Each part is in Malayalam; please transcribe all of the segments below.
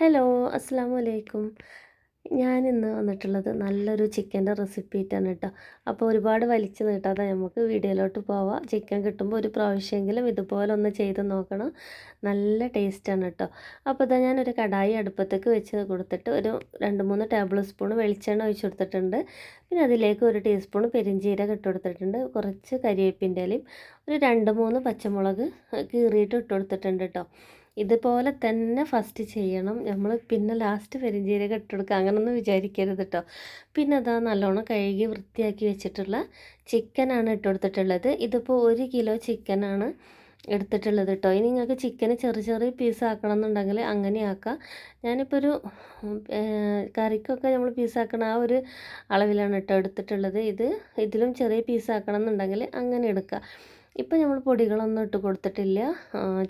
ഹലോ അസ്സാം വലൈക്കും ഞാനിന്ന് വന്നിട്ടുള്ളത് നല്ലൊരു ചിക്കന്റെ റെസിപ്പി ആണ് കേട്ടോ അപ്പോൾ ഒരുപാട് വലിച്ചു നീട്ടാതെ നമുക്ക് വീഡിയോയിലോട്ട് പോവാം. ചിക്കൻ കിട്ടുമ്പോൾ ഒരു പ്രാവശ്യമെങ്കിലും ഇതുപോലെ ഒന്ന് ചെയ്ത് നോക്കണം. നല്ല ടേസ്റ്റാണ് കേട്ടോ അപ്പോൾ ഇതാ ഞാനൊരു കടായി അടുപ്പത്തേക്ക് വെച്ച് കൊടുത്തിട്ട് ഒരു രണ്ട് മൂന്ന് ടേബിൾ സ്പൂൺ വെളിച്ചെണ്ണ ഒഴിച്ചു കൊടുത്തിട്ടുണ്ട്. പിന്നെ അതിലേക്ക് ഒരു ടീസ്പൂൺ പെരിഞ്ചീരക ഇട്ട് കൊടുത്തിട്ടുണ്ട്. കുറച്ച് കരിവേപ്പിന്റെ ഇലയും ഒരു രണ്ട് മൂന്ന് പച്ചമുളക് കീറിയിട്ട് ഇട്ട് കൊടുത്തിട്ടുണ്ട് കേട്ടോ ഇതുപോലെ തന്നെ ഫസ്റ്റ് ചെയ്യണം. നമ്മൾ പിന്നെ ലാസ്റ്റ് പെരിഞ്ചീരകം ഇട്ടെടുക്കുക അങ്ങനൊന്നും വിചാരിക്കരുത് കേട്ടോ പിന്നെ അതാ നല്ലോണം കഴുകി വൃത്തിയാക്കി വെച്ചിട്ടുള്ള ചിക്കനാണ് ഇട്ടുകൊടുത്തിട്ടുള്ളത് ഇതിപ്പോൾ ഒരു കിലോ ചിക്കനാണ് എടുത്തിട്ടുള്ളത് കേട്ടോ ഇനി നിങ്ങൾക്ക് ചിക്കന് ചെറിയ ചെറിയ പീസ് ആക്കണം എന്നുണ്ടെങ്കിൽ അങ്ങനെ ആക്കാം. ഞാനിപ്പോൾ ഒരു കറിക്കൊക്കെ നമ്മൾ പീസാക്കണ ആ ഒരു അളവിലാണ് കേട്ടോ എടുത്തിട്ടുള്ളത്. ഇത് ഇതിലും ചെറിയ പീസ് ആക്കണം എന്നുണ്ടെങ്കിൽ അങ്ങനെ എടുക്കുക ഇപ്പം നമ്മൾ പൊടികളൊന്നും ഇട്ട് കൊടുത്തിട്ടില്ല.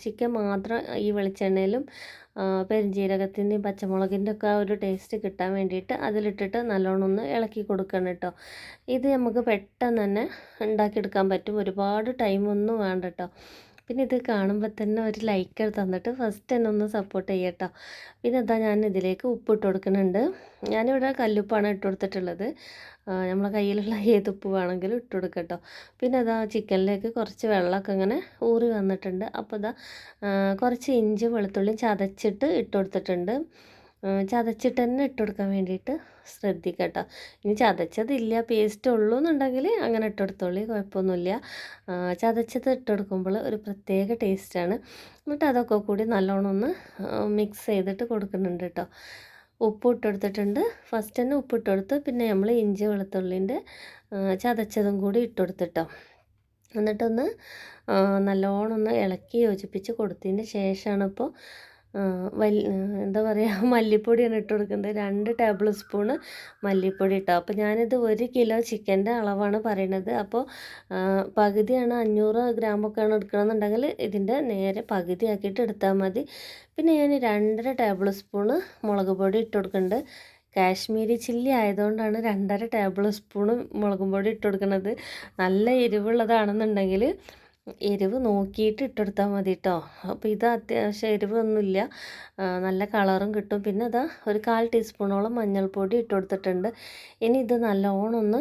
ചിക്കൻ മാത്രം ഈ വെളിച്ചെണ്ണയിലും പെരുംജീരകത്തിന്റെയും പച്ചമുളകിന്റെ ഒക്കെ ഒരു ടേസ്റ്റ് കിട്ടാൻ വേണ്ടിയിട്ട് അതിലിട്ടിട്ട് നല്ലോണം ഒന്ന് ഇളക്കി കൊടുക്കണം കേട്ടോ ഇത് നമുക്ക് പെട്ടെന്ന് തന്നെ ഉണ്ടാക്കിയെടുക്കാൻ പറ്റും. ഒരുപാട് ടൈമൊന്നും വേണ്ട കേട്ടോ പിന്നെ ഇത് കാണുമ്പോൾ തന്നെ ഒരു ലൈക്ക് തന്നിട്ട് ഫസ്റ്റ് തന്നെ ഒന്ന് സപ്പോർട്ട് ചെയ്യട്ടോ. പിന്നെ എന്താ ഞാൻ ഇതിലേക്ക് ഉപ്പ് ഇട്ട് കൊടുക്കുന്നുണ്ട്. ഞാനിവിടെ കല്ലുപ്പാണ് ഇട്ട് കൊടുത്തിട്ടുള്ളത്. നമ്മളെ കയ്യിലുള്ള ഏത് ഉപ്പ് വേണമെങ്കിലും ഇട്ട് കൊടുക്കട്ടോ. പിന്നെ അതാ ചിക്കനിലേക്ക് കുറച്ച് വെള്ളമൊക്കെ ഇങ്ങനെ ഊറി വന്നിട്ടുണ്ട്. അപ്പോൾ ഇതാ കുറച്ച് ഇഞ്ചി വെളുത്തുള്ളിയും ചതച്ചിട്ട് ഇട്ട് കൊടുത്തിട്ടുണ്ട്. ചതച്ചിട്ട് തന്നെ ഇട്ട് കൊടുക്കാൻ വേണ്ടിയിട്ട് ശ്രദ്ധിക്കുക കേട്ടോ ഇനി ചതച്ചതില്ല പേസ്റ്റ് ഉള്ളൂ എന്നുണ്ടെങ്കിൽ അങ്ങനെ ഇട്ട് കൊടുത്തോളി കുഴപ്പമൊന്നുമില്ല ചതച്ചത് ഇട്ട് കൊടുക്കുമ്പോൾ ഒരു പ്രത്യേക ടേസ്റ്റാണ് എന്നിട്ട് അതൊക്കെ കൂടി നല്ലോണം ഒന്ന് മിക്സ് ചെയ്തിട്ട് കൊടുക്കുന്നുണ്ട് കേട്ടോ. ഉപ്പ് ഇട്ടെടുത്തിട്ടുണ്ട്. ഫസ്റ്റ് തന്നെ ഉപ്പ് ഇട്ടെടുത്ത് പിന്നെ നമ്മൾ ഇഞ്ചി വെളുത്തുള്ളിന്റെ ചതച്ചതും കൂടി ഇട്ടെടുത്തിട്ടോ. എന്നിട്ടൊന്ന് നല്ലോണം ഒന്ന് ഇളക്കി യോജിപ്പിച്ച് കൊടുത്തതിന് ശേഷമാണ് ഇപ്പോൾ വൽ എന്താ പറയുക മല്ലിപ്പൊടിയാണ് ഇട്ട് കൊടുക്കുന്നത്. രണ്ട് ടേബിൾ സ്പൂണ് മല്ലിപ്പൊടി ഇട്ടോ. അപ്പോൾ ഞാനിത് ഒരു കിലോ ചിക്കന്റെ അളവാണ് പറയണത് അപ്പോൾ പകുതിയാണ് അഞ്ഞൂറ് ഗ്രാമൊക്കെയാണ് എടുക്കണമെന്നുണ്ടെങ്കിൽ ഇതിന്റെ നേരെ പകുതി ആക്കിയിട്ട് എടുത്താൽ മതി. പിന്നെ ഞാൻ രണ്ടര ടേബിൾ സ്പൂണ് മുളക് പൊടി ഇട്ട് കൊടുക്കുന്നുണ്ട്. കാശ്മീരി ചില്ലി ആയതുകൊണ്ടാണ് രണ്ടര ടേബിൾ സ്പൂണ് മുളകും പൊടി ഇട്ട് കൊടുക്കുന്നത്. നല്ല എരിവുള്ളതാണെന്നുണ്ടെങ്കിൽ എരിവ് നോക്കിയിട്ട് ഇട്ടെടുത്താൽ മതി കേട്ടോ അപ്പോൾ ഇത് അത്യാവശ്യം എരിവൊന്നുമില്ല. നല്ല കളറും കിട്ടും. പിന്നെ അതാ ഒരു കാൽ ടീസ്പൂണോളം മഞ്ഞൾപ്പൊടി ഇട്ട് കൊടുത്തിട്ടുണ്ട് ഇനി ഇത് നല്ലോണം ഒന്ന്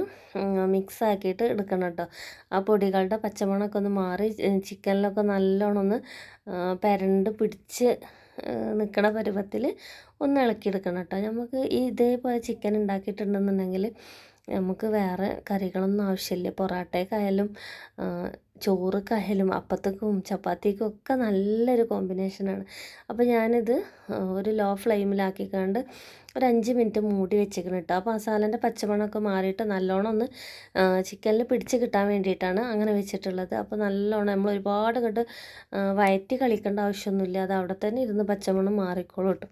മിക്സ് ആക്കിയിട്ട് എടുക്കണം കേട്ടോ ആ പൊടികളുടെ പച്ചമണമൊക്കെ ഒന്ന് മാറി ചിക്കനിലൊക്കെ നല്ലോണം ഒന്ന് പരണ്ട് പിടിച്ച് നിൽക്കണ പരുവത്തിൽ ഒന്ന് ഇളക്കിയെടുക്കണം കേട്ടോ നമുക്ക് ഈ ഇതേപോലെ ചിക്കൻ ഉണ്ടാക്കിയിട്ടുണ്ടെന്നുണ്ടെങ്കിൽ നമുക്ക് വേറെ കറികളൊന്നും ആവശ്യമില്ല. പൊറാട്ടയ്ക്കായാലും ചോറുക്കായാലും അപ്പത്തേക്കും ചപ്പാത്തിക്കും ഒക്കെ നല്ലൊരു കോമ്പിനേഷനാണ്. അപ്പോൾ ഞാനിത് ഒരു ലോ ഫ്ലെയിമിലാക്കിക്കാണ്ട് ഒരു അഞ്ച് മിനിറ്റ് മൂടി വെച്ചേക്കണം കേട്ടോ അപ്പോൾ മസാലന്റെ പച്ചമണമൊക്കെ മാറിയിട്ട് നല്ലോണം ഒന്ന് ചിക്കനിൽ പിടിച്ച് കിട്ടാൻ വേണ്ടിയിട്ടാണ് അങ്ങനെ വെച്ചിട്ടുള്ളത്. അപ്പോൾ നല്ലോണം നമ്മൾ ഒരുപാട് കണ്ട് വയറ്റി കളിക്കേണ്ട ആവശ്യമൊന്നുമില്ല. അത് അവിടെ തന്നെ ഇരുന്ന് പച്ചമണം മാറിക്കോളും കേട്ടോ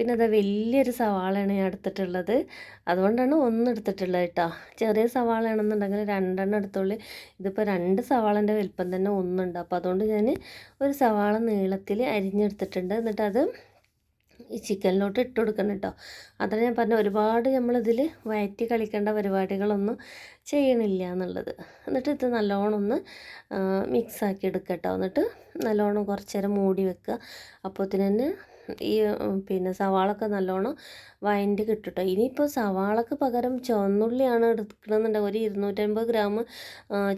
പിന്നെ അത് വലിയൊരു സവാളയാണ് ഞാൻ എടുത്തിട്ടുള്ളത്. അതുകൊണ്ടാണ് ഒന്ന് എടുത്തിട്ടുള്ളത് കേട്ടോ. ചെറിയ സവാളയാണെന്നുണ്ടെങ്കിൽ രണ്ടെണ്ണം എടുത്തോളി. ഇതിപ്പോൾ രണ്ട് സവാളന്റെ വലിപ്പം തന്നെ ഒന്നുണ്ട്. അപ്പോൾ അതുകൊണ്ട് ഞാൻ ഒരു സവാള നീളത്തിൽ അരിഞ്ഞെടുത്തിട്ടുണ്ട്. എന്നിട്ട് അത് ഈ ചിക്കനിലോട്ട് ഇട്ട് കൊടുക്കണം കേട്ടോ. അതാണ് ഞാൻ പറഞ്ഞ ഒരുപാട് നമ്മളിതിൽ വയറ്റി കളിക്കേണ്ട പരിപാടികളൊന്നും ചെയ്യണില്ല എന്നുള്ളത്. എന്നിട്ട് ഇത് നല്ലോണം ഒന്ന് മിക്സാക്കി എടുക്കുക കേട്ടോ. എന്നിട്ട് നല്ലോണം കുറച്ച് നേരം മൂടി വെക്കുക. അപ്പോൾ തന്നെ ഈ പിന്നെ സവാളൊക്കെ നല്ലോണം വയന്റെ കിട്ടും കേട്ടോ ഇനിയിപ്പോൾ സവാളക്ക് പകരം ചുവന്നുള്ളിയാണ് എടുക്കണമെന്നുണ്ടെങ്കിൽ ഒരു ഇരുന്നൂറ്റമ്പത് ഗ്രാം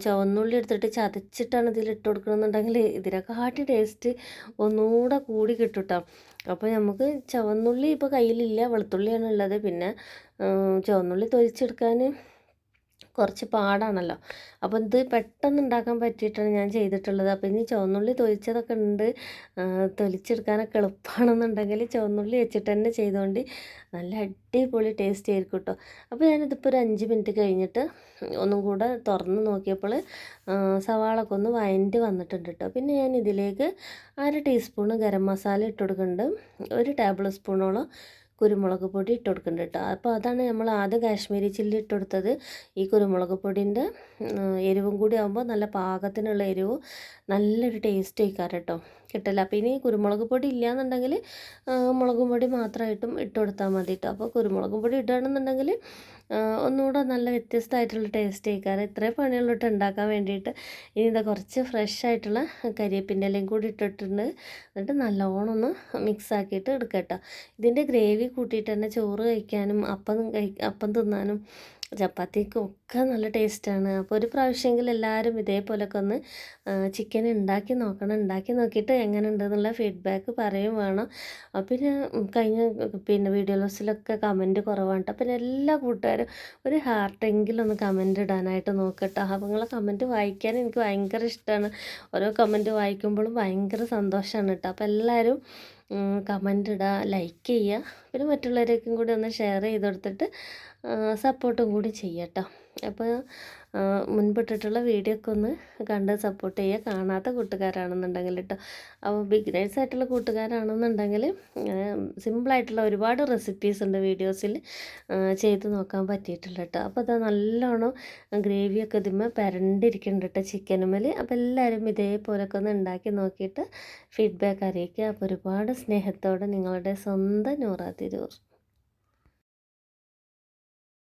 ചുവന്നുള്ളി എടുത്തിട്ട് ചതച്ചിട്ടാണ് ഇതിൽ ഇട്ട് കൊടുക്കണമെന്നുണ്ടെങ്കിൽ ഇതിനെക്കാട്ടി ടേസ്റ്റ് ഒന്നുകൂടെ കൂടി കിട്ടും കേട്ടോ അപ്പോൾ നമുക്ക് ചുവന്നുള്ളി ഇപ്പോൾ കയ്യിലില്ല വെളുത്തുള്ളിയാണ് ഉള്ളത്. പിന്നെ ചുവന്നുള്ളി തൊലിച്ചെടുക്കാൻ കുറച്ച് പാടാണല്ലോ. അപ്പോൾ ഇത് പെട്ടെന്ന് ഉണ്ടാക്കാൻ പറ്റിയിട്ടാണ് ഞാൻ ചെയ്തിട്ടുള്ളത്. അപ്പോൾ ഇനി ചുവന്നുള്ളി തൊലിച്ചതൊക്കെ ഉണ്ട്. തൊലിച്ചെടുക്കാനൊക്കെ എളുപ്പമാണെന്നുണ്ടെങ്കിൽ ചുവന്നുള്ളി വെച്ചിട്ട് തന്നെ ചെയ്തുകൊണ്ട് നല്ല അടിപൊളി ടേസ്റ്റ് ആയിരിക്കും കേട്ടോ അപ്പോൾ ഞാനിതിപ്പോൾ ഒരു അഞ്ച് മിനിറ്റ് കഴിഞ്ഞിട്ട് ഒന്നും കൂടെ തുറന്ന് നോക്കിയപ്പോൾ സവാളൊക്കെ ഒന്ന് വയന്റ് വന്നിട്ടുണ്ട് കേട്ടോ പിന്നെ ഞാൻ ഇതിലേക്ക് അര ടീസ്പൂണ് ഗരം മസാല ഇട്ട് കൊടുക്കുന്നുണ്ട്. ഒരു ടേബിൾ സ്പൂണോളം കുരുമുളക് പൊടി ഇട്ട് കൊടുക്കുന്നുണ്ട് കേട്ടോ അപ്പോൾ അതാണ് നമ്മൾ ആദ്യം കാശ്മീരി ചില്ലി ഇട്ട് കൊടുത്തത്. ഈ കുരുമുളക് പൊടിന്റെ എരിവും കൂടി ആകുമ്പോൾ നല്ല പാകത്തിനുള്ള എരിവും നല്ലൊരു ടേസ്റ്റ് ആയിക്കാറ് കേട്ടോ കിട്ടില്ല. അപ്പോൾ ഇനി കുരുമുളക് പൊടി ഇല്ലയെന്നുണ്ടെങ്കിൽ മുളകും പൊടി മാത്രമായിട്ടും ഇട്ട് കൊടുത്താൽ മതി കേട്ടോ അപ്പോൾ കുരുമുളകും പൊടി ഇടുകയാണെന്നുണ്ടെങ്കിൽ ഒന്നുകൂടെ നല്ല വ്യത്യസ്തമായിട്ടുള്ള ടേസ്റ്റ് ആയിക്കാറ് ഇത്രയും പണികളിട്ട് ഉണ്ടാക്കാൻ വേണ്ടിയിട്ട് ഇനി ഇതാ കുറച്ച് ഫ്രഷ് ആയിട്ടുള്ള കരിയേപ്പിന്റെ ഇലയും കൂടി ഇട്ടിട്ടുണ്ട്. എന്നിട്ട് നല്ലോണം ഒന്ന് മിക്സ് ആക്കിയിട്ട് എടുക്കട്ടോ. കേട്ടോ ഇതിന്റെ ഗ്രേവി കൂട്ടിയിട്ട് തന്നെ ചോറ് കഴിക്കാനും അപ്പം അപ്പം തിന്നാനും ചപ്പാത്തിക്കും ഒക്കെ നല്ല ടേസ്റ്റാണ്. അപ്പോൾ ഒരു പ്രാവശ്യമെങ്കിലും എല്ലാവരും ഇതേപോലൊക്കെ ഒന്ന് ചിക്കൻ ഉണ്ടാക്കി നോക്കണം. ഉണ്ടാക്കി നോക്കിയിട്ട് എങ്ങനെ ഉണ്ടെന്നുള്ള ഫീഡ്ബാക്ക് പറയും വേണം. പിന്നെ കഴിഞ്ഞ പിന്നെ വീഡിയോസിലൊക്കെ കമന്റ് കുറവാണ് കേട്ടോ. പിന്നെ എല്ലാ കൂട്ടുകാരും ഒരു ഹാർട്ടെങ്കിലും ഒന്ന് കമന്റ് ഇടാനായിട്ട് നോക്കട്ടോ അപ്പോൾ നിങ്ങളെ കമന്റ് വായിക്കാൻ എനിക്ക് ഭയങ്കര ഇഷ്ടമാണ് ഓരോ കമന്റ് വായിക്കുമ്പോഴും ഭയങ്കര സന്തോഷമാണ് കേട്ടോ. അപ്പോൾ എല്ലാവരും കമന്റ് ഇടുക ലൈക്ക് ചെയ്യുക പിന്നെ മറ്റുള്ളവരേക്കും കൂടി ഒന്ന് ഷെയർ ചെയ്ത് കൊടുത്തിട്ട് സപ്പോർട്ടും കൂടി ചെയ്യട്ടോ. അപ്പോൾ മുൻപിട്ടിട്ടുള്ള വീഡിയോ ഒക്കെ ഒന്ന് കണ്ട് സപ്പോർട്ട് ചെയ്യുക. കാണാത്ത കൂട്ടുകാരാണെന്നുണ്ടെങ്കിൽ കേട്ടോ അപ്പോൾ ബിഗിനേഴ്സ് ആയിട്ടുള്ള കൂട്ടുകാരാണെന്നുണ്ടെങ്കിൽ സിമ്പിളായിട്ടുള്ള ഒരുപാട് റെസിപ്പീസ് ഉണ്ട് വീഡിയോസിൽ ചെയ്ത് നോക്കാൻ പറ്റിയിട്ടുള്ള കേട്ടോ അപ്പോൾ അത് നല്ലോണം ഗ്രേവിയൊക്കെ ഇതിന്മേൽ പരണ്ടിരിക്കുന്നുണ്ട് കേട്ടോ ചിക്കനുമേൽ അപ്പോൾ എല്ലാവരും ഇതേപോലൊക്കെ ഒന്ന് ഉണ്ടാക്കി നോക്കിയിട്ട് ഫീഡ്ബാക്ക് അറിയിക്കുക. അപ്പോൾ ഒരുപാട് സ്നേഹത്തോടെ നിങ്ങളുടെ സ്വന്തം നൂറാ തിരൂർ